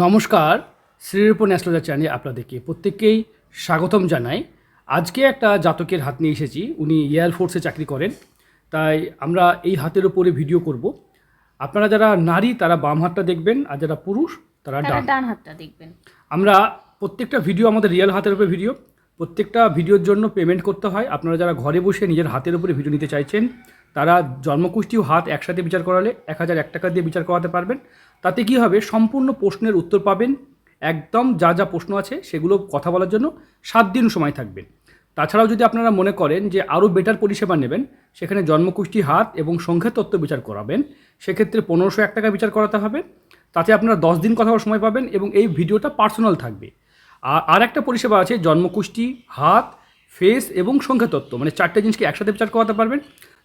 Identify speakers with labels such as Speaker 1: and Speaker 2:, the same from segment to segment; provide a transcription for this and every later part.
Speaker 1: নমস্কার শ্রীরূপন অ্যাস্ট্রোলজার চ্যানেলে আপনাদেরকে প্রত্যেককেই স্বাগতম জানাই। আজকে একটা জাতকের হাত নিয়ে এসেছি উনি এয়ারফোর্সে চাকরি করেন তাই আমরা এই হাতের উপরে ভিডিও করব। আপনারা যারা নারী তারা বাম হাতটা দেখবেন আর যারা পুরুষ তারা
Speaker 2: তারা
Speaker 1: ডান।
Speaker 2: ডান হাতটা দেখবেন।
Speaker 1: আমরা প্রত্যেকটা ভিডিও আমাদের রিয়েল হাতের উপরে ভিডিও প্রত্যেকটা ভিডিওর জন্য পেমেন্ট করতে হয়। আপনারা যারা ঘরে বসে নিজের হাতের উপরে ভিডিও নিতে চাইছেন তারা জন্মকুষ্টি ও হাত একসাথে বিচার করালে এক হাজার এক টাকা দিয়ে বিচার করাতে পারবেন। তাতে কি হবে? সম্পূর্ণ প্রশ্নের উত্তর পাবেন। একদম যা যা প্রশ্ন আছে সেগুলো কথা বলার জন্য সাত দিন সময় থাকবেন তাছাড়াও যদি আপনারা মনে করেন যে আরও বেটার পরিষেবা নেবেন, সেখানে জন্মকুষ্টি হাত এবং সংখ্যা তত্ত্ব বিচার করাবেন, সেক্ষেত্রে পনেরোশো এক টাকা বিচার করাতে হবে। তাতে আপনারা দশ দিন কথা সময় পাবেন এবং এই ভিডিওটা পার্সোনাল থাকবে। আর একটা পরিষেবা আছে, জন্মকুষ্টি, হাত, ফেস এবং সংখ্যাতত্ত্ব মানে চারটে জিনিসকে একসাথে বিচার করাতে পারবেন।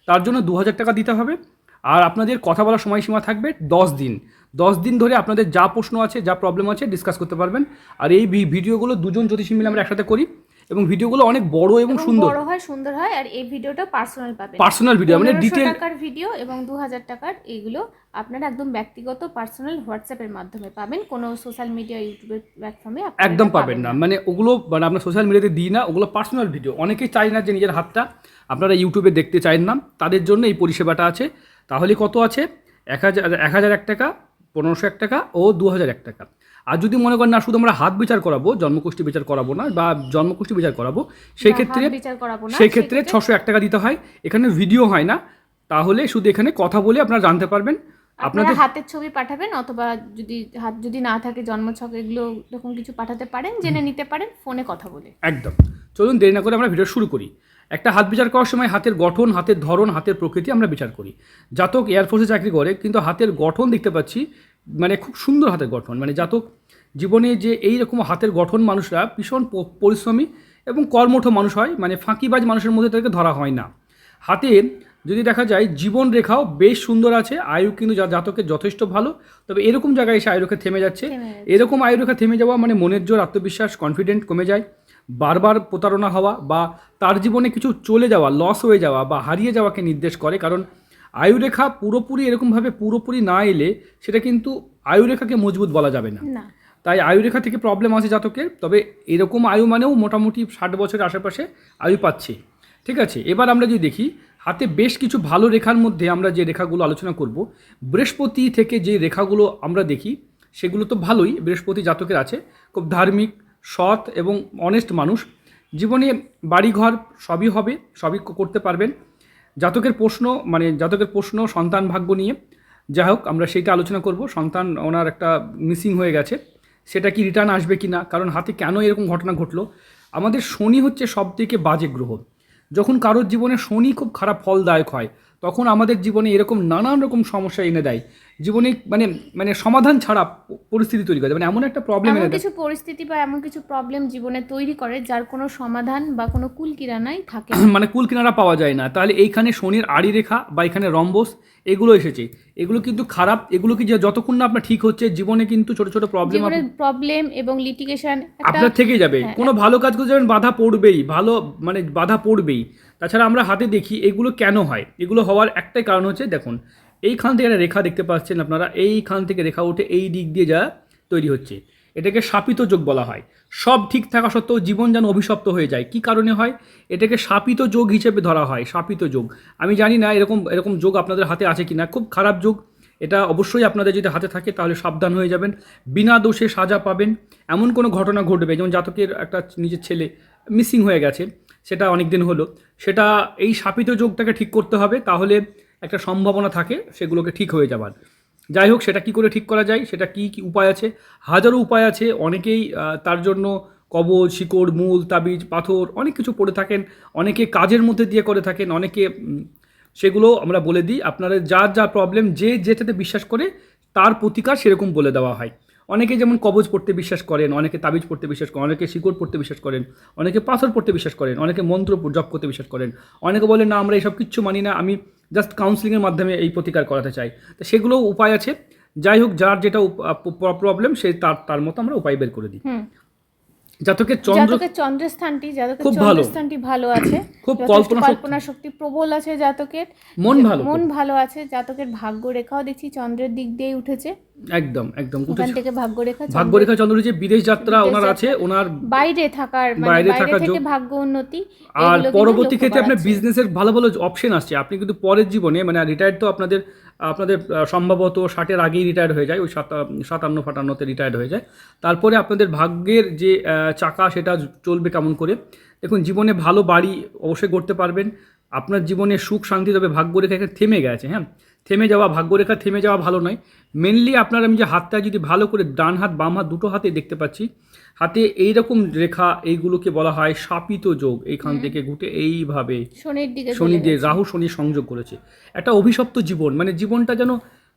Speaker 1: তার জন্য দু হাজার টাকা দিতে হবে। আর আপনাদের কথা বলার সময়সীমা থাকবে দশ দিন। দশ দিন ধরে আপনাদের যা প্রশ্ন আছে যা প্রবলেম আছে ডিসকাস করতে পারবেন। আর এই ভিডিওগুলো দুজন জ্যোতিষী মিলে আমরা একসাথে করি এবং ভিডিওগুলো অনেক বড় এবং সুন্দর।
Speaker 2: বড় হয় সুন্দর হয় আর এই ভিডিওটা পার্সোনাল পাবেন।
Speaker 1: পার্সোনাল ভিডিও মানে
Speaker 2: 1500
Speaker 1: ডিটেল
Speaker 2: টাকার ভিডিও এবং দু হাজার টাকার এইগুলো আপনারা একদম ব্যক্তিগত পার্সোনাল হোয়াটসঅ্যাপের মাধ্যমে পাবেন। কোনো সোশ্যাল মিডিয়া ইউটিউবের প্ল্যাটফর্মে
Speaker 1: একদম পাবেন না। মানে ওগুলো মানে আমরা সোশ্যাল মিডিয়াতে দিই না ওগুলো পার্সোনাল ভিডিও অনেকেই চায় না যে নিজের হাতটা আপনারা ইউটিউবে দেখতে চান না। তাদের জন্য এই পরিষেবাটা আছে। তাহলে কত আছে? এক হাজার এক হাজার এক টাকা। পনেরোশো এক টাকা ও দু হাজার এক টাকা। আর যদি মনে করেন না শুধু আমরা হাত বিচার করাবো জন্মকুষ্টি বিচার করাবো না বা জন্মকুষ্টি বিচার করাবো সেই ক্ষেত্রে সেই ক্ষেত্রে ছশো এক টাকা দিতে হয়। এখানে ভিডিও হয় না তাহলে শুধু এখানে কথা বলে আপনারা জানতে পারবেন। আপনাদের
Speaker 2: হাতের ছবি পাঠাবেন অথবা যদি হাত যদি না থাকে জন্মছক এগুলো এরকম কিছু পাঠাতে পারেন জেনে নিতে পারেন ফোনে কথা বলে।
Speaker 1: একদম। চলুন দেরি না করে আমরা ভিডিও শুরু করি। একটা হাত বিচার করার সময় হাতের গঠন হাতের ধরন হাতের প্রকৃতি আমরা বিচার করি। জাতক এয়ারফোর্সে চাকরি করে কিন্তু হাতের গঠন দেখতে পাচ্ছি মানে খুব সুন্দর হাতের গঠন। মানে জাতক জীবনে যে এই রকম হাতের গঠন মানুষরা ভীষণ পরিশ্রমী এবং কর্মঠ মানুষ হয় মানে ফাঁকিবাজ মানুষের মধ্যে তাদেরকে ধরা হয় না। হাতে যদি দেখা যায় জীবন রেখাও বেশ সুন্দর আছে আয়ু কিন্তু জাতকের যথেষ্ট ভালো তবে এরকম জায়গায় এসে আয়ুরেখা থেমে যাচ্ছে।
Speaker 2: থেমে যাচ্ছে।
Speaker 1: এরকম আয়ুরেখা থেমে যাওয়া মানে মনের জোর আত্মবিশ্বাস কনফিডেন্ট কমে যায়। বারবার প্রতারণা হওয়া বা তার জীবনে কিছু চলে যাওয়া লস হয়ে যাওয়া বা হারিয়ে যাওয়াকে নির্দেশ করে কারণ আয়ুরেখা পুরোপুরি এরকমভাবে পুরোপুরি না এলে সেটা কিন্তু আয়ুরেখাকে মজবুত বলা যাবে না। তাই আয়ুরেখা থেকে প্রবলেম আছে জাতকের তবে এরকম আয়ু মানেও মোটামুটি ষাট বছরের আশেপাশে আয়ু পাচ্ছে। ঠিক আছে এবার আমরা যদি দেখি হাতে বেশ কিছু ভালো রেখার মধ্যে আমরা যে রেখাগুলো আলোচনা করব বৃহস্পতি থেকে যে রেখাগুলো আমরা দেখি সেগুলো তো ভালোই বৃহস্পতি জাতকের আছে খুব ধার্মিক সৎ এবং অনেস্ট মানুষ। জীবনে বাড়িঘর সবই হবে সবই করতে পারবেন। জাতকের প্রশ্ন মানে জাতকের প্রশ্ন, সন্তান ভাগ্য নিয়ে। যাই হোক, আমরা সেইটা আলোচনা করব। সন্তান ওনার একটা মিসিং হয়ে গেছে। সেটা কি রিটার্ন আসবে কি না? কারণ হাতে কেন এরকম ঘটনা ঘটলো? আমাদের শনি হচ্ছে সব থেকে বাজে গ্রহ। যখন কারোর জীবনে শনি খুব খারাপ, ফলদায়ক হয় তখন আমাদের জীবনে এরকম নানান রকম সমস্যা এনে দেয়। জীবনে মানে মানে সমাধান ছাড়া পরিস্থিতি তৈরি করে মানে এমন একটা প্রবলেম
Speaker 2: এমন
Speaker 1: এনে দেয়।
Speaker 2: কিছু পরিস্থিতি বা এমন কিছু প্রবলেম জীবনে তৈরি করে যার কোনো সমাধান বা কোনো কুল কিরানাই থাকে
Speaker 1: মানে কুল কিনারা পাওয়া যায় না। তাহলে এইখানে শনির আড়ি রেখা বা এখানে রম্বস এগুলো এসেছে। এগুলো কিন্তু খারাপ এগুলো কি যে যতক্ষণ না আপনার ঠিক হচ্ছে জীবনে কিন্তু ছোট ছোট প্রবলেম
Speaker 2: প্রবলেম এবং লিটিগেশন
Speaker 1: আপনার থেকেই যাবে।
Speaker 2: হ্যাঁ,
Speaker 1: কোনো ভালো কাজ করতে যাবেন বাধা পড়বেই। ভালো মানে বাধা পড়বেই। তাছাড়া আমরা হাতে দেখি এগুলো কেন হয়? এগুলো হওয়ার একটাই কারণ হচ্ছে, দেখুন, এইখান থেকে একটা রেখা দেখতে পাচ্ছেন আপনারা, এইখান থেকে রেখা উঠে এই দিক দিয়ে যা তৈরি হচ্ছে। এটাকে শাপিত যোগ বলা হয়। সব ঠিক থাকা সত্ত্বেও জীবন যেন অভিশপ্ত হয়ে যায়। কি কারণে হয়? এটাকে শাপিত যোগ হিসেবে ধরা হয় শাপিত যোগ আমি জানি না এরকম এরকম যোগ আপনাদের হাতে আছে কি না খুব খারাপ যোগ। এটা অবশ্যই আপনাদের যদি হাতে থাকে তাহলে সাবধান হয়ে যাবেন। বিনা দোষে সাজা পাবেন। এমন কোনো ঘটনা ঘটবে, যেমন জাতকের একটা নিজের ছেলে মিসিং হয়ে গেছে, সেটা অনেক দিন হলো। সেটা এই শাপিত যোগটাকে ঠিক করতে হবে, তাহলে একটা সম্ভাবনা থাকে, সেগুলোকে ঠিক হয়ে যাবার। যাই হোক, সেটা কি করে ঠিক করা যায়, সেটা কি কি উপায় আছে? হাজারো উপায় আছে, অনেকেই তার জন্য কবজ, শিকড়, মূল, তাবিজ, পাথর, অনেক কিছু পড়ে থাকেন, অনেকে কাজের মধ্যে দিয়ে করে থাকেন, অনেকে সেগুলো আমরা বলে দিই আপনারা যার যা প্রবলেম যে যেটাতে বিশ্বাস করে, তার প্রতিকার সেরকম বলে দেওয়া হয়। অনেকে যেমন কবজ পড়তে বিশ্বাস করেন, অনেকে তাবিজ পড়তে বিশ্বাস করেন, অনেকে শিকড় পড়তে বিশ্বাস করেন, অনেকে পাথর পড়তে বিশ্বাস করেন, অনেকে মন্ত্র জপ করতে বিশ্বাস করেন। অনেকে বলেন না, আমরা এইসব কিচ্ছু মানি না, আমি জাস্ট কাউন্সিলিংয়ের মাধ্যমে এই প্রতিকার করাতে চাই। তো সেগুলোও উপায় আছে। যাই হোক, যার যেটা প্রবলেম সে তার তার মতো আমরা উপায় বের করে দিই।
Speaker 2: হুম
Speaker 1: জাতকের চন্দ্র
Speaker 2: জাতকের চন্দ্রের স্থানটি জাতকের চন্দ্রের স্থানটি ভালো আছে।
Speaker 1: খুব কল্পনা শক্তি।
Speaker 2: কল্পনা শক্তি প্রবল আছে জাতকের।
Speaker 1: মন ভালো
Speaker 2: মন ভালো আছে জাতকের ভাগ্য রেখাও দেখছি চন্দ্রের দিক দিয়ে উঠেছে।
Speaker 1: একদম একদম
Speaker 2: ওখান থেকে ভাগ্য রেখা চন্দ্রের
Speaker 1: ভাগ্যরেখা চন্দ্র যে বিদেশ যাত্রা ওনার আছে ওনার
Speaker 2: বাইরে থাকার মানে
Speaker 1: বাইরে থাকার
Speaker 2: থেকে ভাগ্য উন্নতি
Speaker 1: আর পরবর্তী ক্ষেত্রে আপনার। বিজনেসের ভালো ভালো অপশন আসছে। আপনি কিন্তু পরের জীবনে মানে রিটায়ার তো আপনাদের আপনাদের সম্ভবত ষাটের আগেই রিটায়ার হয়ে যায়, ওই সাতা- সাতান্ন, ফাটান্নতে রিটায়ার হয়ে যায়। তারপরে আপনাদের ভাগ্যের যে চাকা সেটা চলবে কেমন করে? দেখুন, জীবনে ভালো বাড়ি অবশ্যই করতে পারবেন। আপনার জীবনে সুখ শান্তি তবে ভাগ্যরেখা এখানে থেমে গেছে হ্যাঁ? থেমে যাওয়া ভাগ্যরেখা থেমে যাওয়া ভালো নয়। মেনলি আপনার আমি যে হাতটা যদি ভালো করে ডান হাত বাম হাত দুটো হাতে দেখতে পাচ্ছি হাতে এই রকম রেখা এইগুলোকে বলা হয় শাপিত যোগ। এইখান থেকে ঘুটে এইভাবে
Speaker 2: শনির দিকে
Speaker 1: শনি দিয়ে রাহু শনি সংযোগ করেছে। একটা অভিশপ্ত জীবন মানে জীবনটা যেন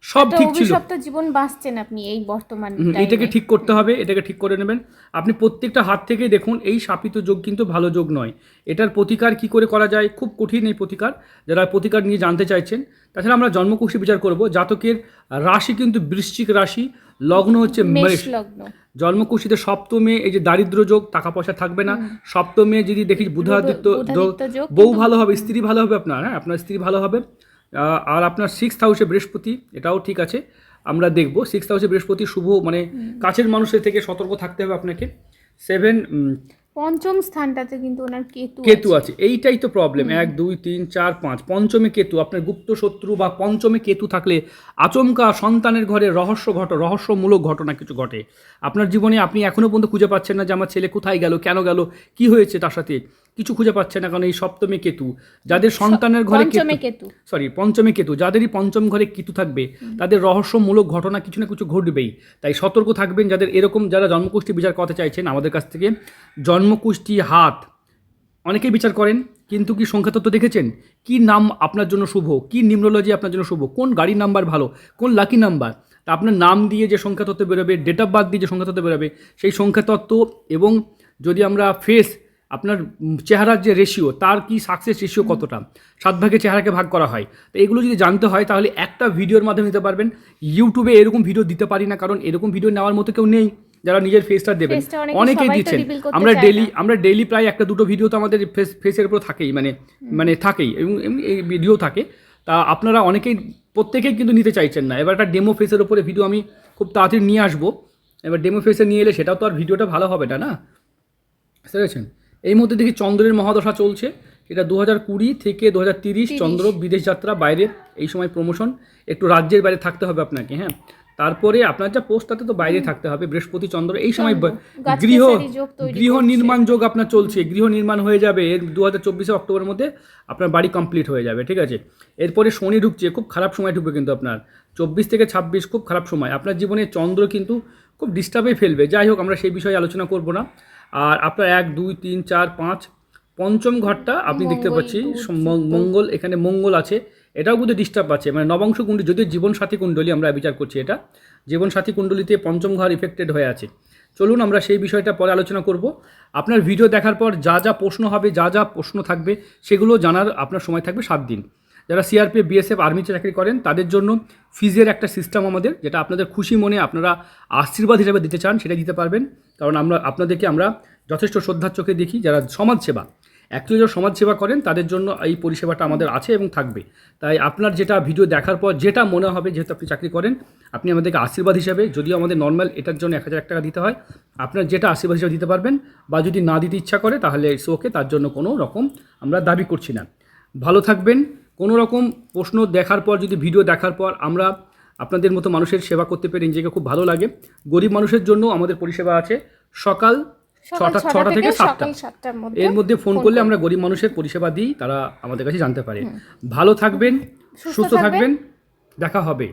Speaker 1: সব ঠিক ছিল।
Speaker 2: অভিশপ্ত জীবন বাঁচছেন আপনি এই বর্তমান
Speaker 1: এটাকে ঠিক করতে হবে এটাকে ঠিক করে নেবেন। আপনি প্রত্যেকটা হাত থেকেই দেখুন এই শাপিত যোগ কিন্তু ভালো যোগ নয়। এটার প্রতিকার কি করে করা যায়? খুব কঠিন এই প্রতিকার। যারা প্রতিকার নিয়ে জানতে চাইছেন তাছাড়া আমরা জন্মকুশি বিচার করব। জাতকের রাশি কিন্তু বৃশ্চিক রাশি লগ্ন হচ্ছে
Speaker 2: মেষ। লগ্ন।
Speaker 1: জন্মকুশিতে সপ্তমে এই যে দারিদ্র যোগ টাকা পয়সা থাকবে না। সপ্তমে যদি দেখি বুধাদিত্য বউ ভালো হবে স্ত্রী ভালো হবে আপনার হ্যাঁ আপনার স্ত্রী ভালো হবে। আর আপনার সিক্স হাউসে বৃহস্পতি এটাও ঠিক আছে। আমরা দেখব সিক্স হাউসে বৃহস্পতি শুভ মানে কাছের মানুষের থেকে সতর্ক থাকতে হবে আপনাকে। সেভেন
Speaker 2: পঞ্চম স্থানটাতে কিন্তু ওনার কেতু
Speaker 1: কেতু
Speaker 2: আছে।
Speaker 1: এইটাই তো প্রবলেম এক দুই তিন চার পাঁচ। পঞ্চমে কেতু আপনার গুপ্ত শত্রু বা পঞ্চমে কেতু থাকলে আচমকা সন্তানের ঘরে রহস্য ঘট রহস্যমূলক ঘটনা কিছু ঘটে। আপনার জীবনে আপনি এখনও পর্যন্ত খুঁজে পাচ্ছেন না যে আমার ছেলে কোথায় গেল কেন গেল কি হয়েছে তার সাথে। কিছু খুঁজে পাচ্ছে না কারণ এই সপ্তমে কেতু। যাদের সন্তানের ঘরে কেতু সরি পঞ্চমে কেতু। যাদেরই পঞ্চম ঘরে কেতু থাকবে তাদের রহস্যমূলক ঘটনা কিছু না কিছু ঘটবেই। তাই সতর্ক থাকবেন যাদের এরকম যারা জন্মকুষ্ঠী বিচার করতে চাইছেন আমাদের কাছ থেকে। জন্মকুষ্ঠী হাত অনেকেই বিচার করেন কিন্তু কি সংখ্যাতত্ত্ব দেখেছেন? কি নাম আপনার জন্য শুভ? কি নিম্নোলজি আপনার জন্য শুভ? কোন গাড়ির নাম্বার ভালো? কোন লাকি নাম্বার? তা আপনার নাম দিয়ে যে সংখ্যাতত্ত্ব বেরোবে ডেট অফ বার্থ দিয়ে যে সংখ্যাতত্ত্ব বেরোবে সেই সংখ্যাতত্ত্ব এবং যদি আমরা ফেস আপনার চেহারার যে রেশিও তার কি সাকসেস রেশিও কতটা? সাত ভাগে চেহারাকে ভাগ করা হয়। তো এগুলো যদি জানতে হয় তাহলে একটা ভিডিওর মাধ্যমে নিতে পারবেন। ইউটিউবে এরকম ভিডিও দিতে পারি না কারণ এরকম ভিডিও নেওয়ার মতো কেউ নেই যারা নিজের ফেসটা দেবেন। অনেকেই দিচ্ছেন। আমরা ডেলি আমরা ডেইলি প্রায় একটা দুটো ভিডিও তো আমাদের ফেস ফেসের উপর থাকেই মানে মানে থাকেই। এবং এই ভিডিও থাকে। তা আপনারা অনেকেই প্রত্যেকেই কিন্তু নিতে চাইছেন না। এবার একটা ডেমো ফেসের উপরে ভিডিও আমি খুব তাড়াতাড়ি নিয়ে আসব। এবার ডেমো ফেসে নিয়ে এলে সেটাও তো আর ভিডিওটা ভালো হবে না না? বুঝতে পেরেছেন? এই মধ্যে দেখি চন্দ্রের মহাদশা চলছে। এটা দু হাজার কুড়ি থেকে দু হাজার তিরিশ। চন্দ্র বিদেশ যাত্রা বাইরে এই সময় প্রমোশন একটু রাজ্যের বাইরে থাকতে হবে আপনাকে হ্যাঁ। তারপরে আপনার যা পোস্ট তাতে তো বাইরে থাকতে হবে। বৃহস্পতি চন্দ্র এই সময় গৃহ গৃহ। নির্মাণ যোগ আপনার চলছে। গৃহ নির্মাণ হয়ে যাবে। এর দু হাজার চব্বিশে অক্টোবরের মধ্যে আপনার বাড়ি কমপ্লিট হয়ে যাবে ঠিক আছে? এরপরে শনি ঢুকছে। খুব খারাপ সময় ঢুকবে কিন্তু আপনার। চব্বিশ থেকে ছাব্বিশ খুব খারাপ সময়। আপনার জীবনে চন্দ্র কিন্তু খুব ডিস্টার্বে ফেলবে। যাই হোক আমরা সেই বিষয়ে আলোচনা করব না। আর আপনার এক দুই তিন চার পাঁচ পঞ্চম ঘরটা আপনি দেখতে পাচ্ছি। মঙ্গল এখানে মঙ্গল আছে। এটাও কিন্তু ডিস্টার্ব আছে। মানে নবাংশ কুণ্ডলী যদিও জীবনসাথী কুণ্ডলী আমরা বিচার করছি এটা জীবনসাথী কুণ্ডলিতে পঞ্চম ঘর ইফেক্টেড হয়ে আছে। চলুন আমরা সেই বিষয়টা পরে আলোচনা করব। আপনার ভিডিও দেখার পর যা যা প্রশ্ন হবে যা যা প্রশ্ন থাকবে সেগুলো জানার আপনার সময় থাকবে সাত দিন। যারা সিআরপিএফ বিএসএফ আর্মিতে চাকরি করেন, তাদের জন্য ফিজের একটা সিস্টেম আমাদের, যেটা আপনাদের খুশি মনে আপনারা আশীর্বাদ হিসেবে দিতে চান, সেটা দিতে পারবেন। কারণ আমরা, আপনাদেরকে আমরা যথেষ্ট শ্রদ্ধার চোখে দেখি, যারা সমাজসেবা অ্যাকচুয়ালি যারা সমাজসেবা করেন, তাদের জন্য এই পরিষেবাটা আমাদের আছে এবং থাকবে। তাই আপনার যেটা ভিডিও দেখার পর যেটা মনে হবে, যেহেতু আপনি চাকরি করেন, আপনি আমাদেরকে আশীর্বাদ হিসাবে, যদিও আমাদের নর্মাল এটার জন্য এক হাজার টাকা দিতে হয়, আপনার যেটা আশীর্বাদ হিসাবে দিতে পারবেন, বা যদি না দিতে ইচ্ছা করে, তাহলে ওকে তার জন্য কোনো রকম আমরা দাবি করছি না। ভালো থাকবেন কোনো রকম প্রশ্ন দেখার পর যদি ভিডিও দেখার পর আমরা আপনাদের মতো মানুষের সেবা করতে পেরে নিজেকে খুব ভালো লাগে। গরিব মানুষের জন্য আমাদের পরিষেবা আছে সকাল ছটা ছটা থেকে সাতটা। এর মধ্যে ফোন করলে আমরা গরিব মানুষের পরিষেবা দিই তারা আমাদের কাছে জানতে পারে। ভালো থাকবেন সুস্থ থাকবেন। দেখা হবে।